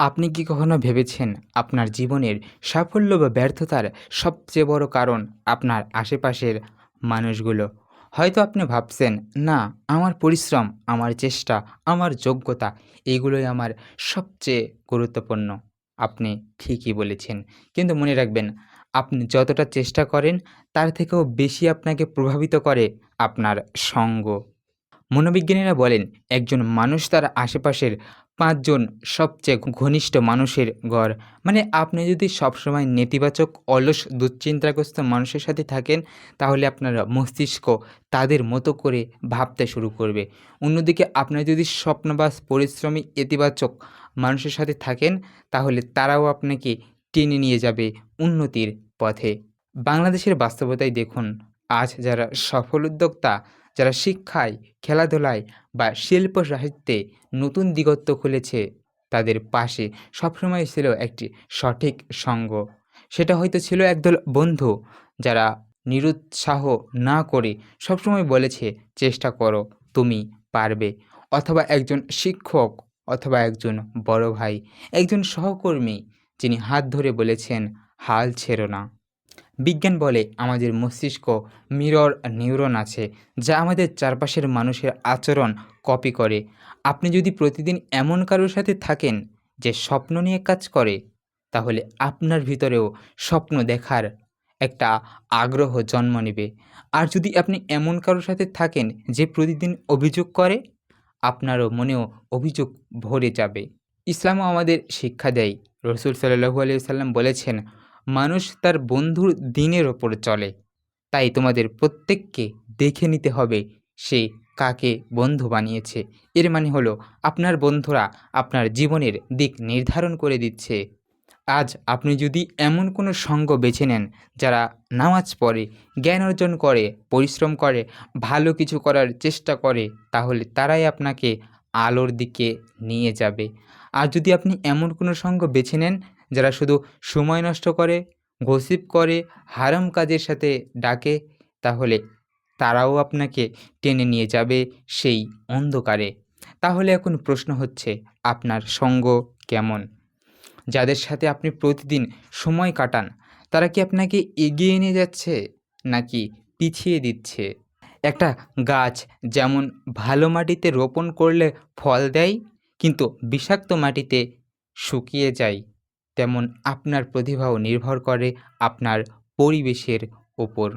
আপনি কি কখনো ভেবেছেন আপনার জীবনের সাফল্য বা ব্যর্থতার সবচেয়ে বড় কারণ আপনার আশেপাশের মানুষগুলো? হয়তো আপনি ভাবছেন, না, আমার পরিশ্রম, আমার চেষ্টা, আমার যোগ্যতা, এগুলোই আমার সবচেয়ে গুরুত্বপূর্ণ। আপনি ঠিকই বলেছেন। কিন্তু মনে রাখবেন, আপনি যতটা চেষ্টা করেন, তার থেকেও বেশি আপনাকে প্রভাবিত করে আপনার সঙ্গ। মনোবিজ্ঞানীরা বলেন, একজন মানুষ তার আশেপাশের পাঁচজন সবচেয়ে ঘনিষ্ঠ মানুষের গড়। মানে আপনি যদি সবসময় নেতিবাচক, অলস, দুশ্চিন্তাগ্রস্ত মানুষের সাথে থাকেন, তাহলে আপনার মস্তিষ্ক তাদের মতো করে ভাবতে শুরু করবে। অন্যদিকে আপনার যদি স্বপ্নবাস, পরিশ্রমী, ইতিবাচক মানুষের সাথে থাকেন, তাহলে তারাও আপনাকে টেনে নিয়ে যাবে উন্নতির পথে। বাংলাদেশের বাস্তবতায় দেখুন, আজ যারা সফল উদ্যোক্তা যারা শিক্ষায়, খেলাধুলায় বা শিল্প সাহিত্যে নতুন দিগত্ব খুলেছে, তাদের পাশে সবসময় ছিল একটি সঠিক সঙ্গ। সেটা হয়তো ছিল একদল বন্ধু যারা নিরুৎসাহ না করে সবসময় বলেছে, চেষ্টা করো, তুমি পারবে। অথবা একজন শিক্ষক অথবা একজন বড় ভাই, একজন সহকর্মী যিনি হাত ধরে বলেছেন, হাল ছেড়ো না। বিজ্ঞান বলে আমাদের মস্তিষ্ক মিরর নিউরন আছে, যা আমাদের চারপাশের মানুষের আচরণ কপি করে। আপনি যদি প্রতিদিন এমন কারোর সাথে থাকেন যে স্বপ্ন নিয়ে কাজ করে, তাহলে আপনার ভিতরেও স্বপ্ন দেখার একটা আগ্রহ জন্ম নেবে। আর যদি আপনি এমন কারোর সাথে থাকেন যে প্রতিদিন অভিযোগ করে, আপনারও মনেও অভিযোগ ভরে যাবে। ইসলামও আমাদের শিক্ষা দেয়। রসুল সাল্লাহু আলিয়া সাল্লাম বলেছেন মানুষ তার বন্ধুর দিনের ওপর চলে। তাই তোমাদের প্রত্যেককে দেখে নিতে হবে সে কাকে বন্ধু বানিয়েছে। এর মানে হলো, আপনার বন্ধুরা আপনার জীবনের দিক নির্ধারণ করে দিচ্ছে। আজ আপনি যদি এমন কোনো সঙ্গ বেছে নেন, যারা নামাজ পড়ে, জ্ঞান অর্জন করে, পরিশ্রম করে, ভালো কিছু করার চেষ্টা করে, তাহলে তারাই আপনাকে আলোর দিকে নিয়ে যাবে। আর যদি আপনি এমন কোনো সঙ্গ বেছে নেন যারা শুধু সময় নষ্ট করে, গসিপ করে, হারাম কাজের সাথে ডাকে, তাহলে তারাও আপনাকে টেনে নিয়ে যাবে সেই অন্ধকারে। তাহলে এখন প্রশ্ন হচ্ছে, আপনার সঙ্গ কেমন? যাদের সাথে আপনি প্রতিদিন সময় কাটান, তারা কি আপনাকে এগিয়ে নিয়ে যাচ্ছে নাকি পিছিয়ে দিচ্ছে? একটা গাছ যেমন ভালো মাটিতে রোপণ করলে ফল দেয়, কিন্তু বিষাক্ত মাটিতে শুকিয়ে যায়। তেমন আপনার প্রতিভাও নির্ভর করে আপনার পরিবেশের ওপর।